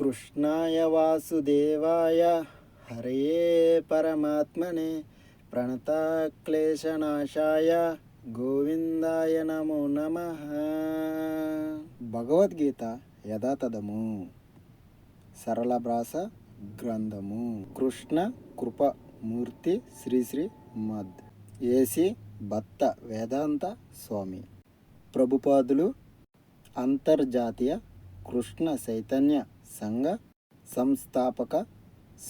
కృష్ణాయ వాసుదేవాయ. హరే పరమాత్మనే. ప్రణతక్లేశనాశాయ. గోవిందాయ నమో నమ. భగవద్గీత యథాతథము. సరళ భాష గ్రంథము. కృష్ణ కృప మూర్తి శ్రీశ్రీ మద్. ఏసి భత్త వేదాంత స్వామి. ప్రభుపాదులు అంతర్జాతీయ కృష్ణ చైతన్య సంఘ సంస్థాపక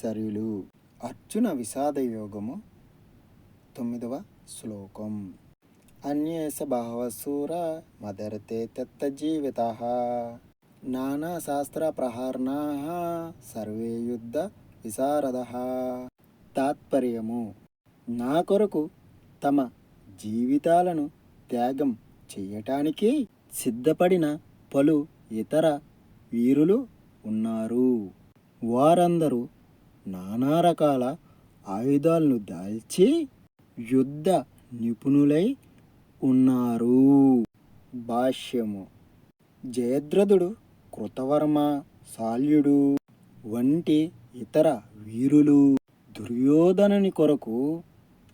సర్యులు. అర్జున విషాద యోగము తొమ్మిదవ శ్లోకం. అన్యేష బహవసూర మదర్తే తెత్త జీవిత. నానా శాస్త్ర ప్రహార్నా సర్వే యుద్ధ విశారద. తాత్పర్యము. నా కొరకు తమ జీవితాలను త్యాగం చెయ్యటానికి సిద్ధపడిన పలు ఇతర వీరులు ఉన్నారు. వారందరూ నానా రకాల ఆయుధాలను దాల్చి యుద్ధ నిపుణులై ఉన్నారు. భాష్యము. జయద్రథుడు కృతవర్మ శాల్యుడు వంటి ఇతర వీరులు దుర్యోధనుని కొరకు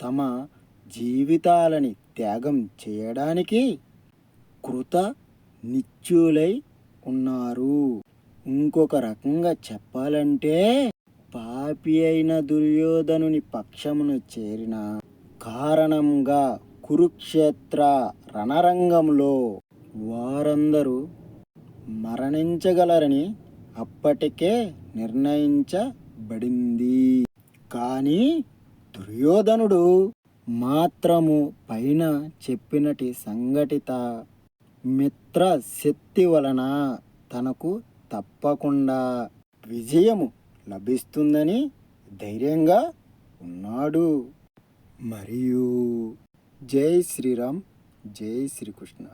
తమ జీవితాలని త్యాగం చేయడానికి కృత నిత్యులై ఉన్నారు. ఇంకొక రకంగా చెప్పాలంటే పాపి అయిన దుర్యోధనుని పక్షమును చేరిన కారణంగా కురుక్షేత్ర రణరంగంలో వారందరూ మరణించగలరని అప్పటికే నిర్ణయించబడింది. కానీ దుర్యోధనుడు మాత్రము పైన చెప్పినటి సంఘటిత మిత్ర శక్తి వలన తనకు తప్పకుండా విజయము లభిస్తుందని ధైర్యంగా ఉన్నాడు. మరియు జై శ్రీరామ్ జై శ్రీకృష్ణ.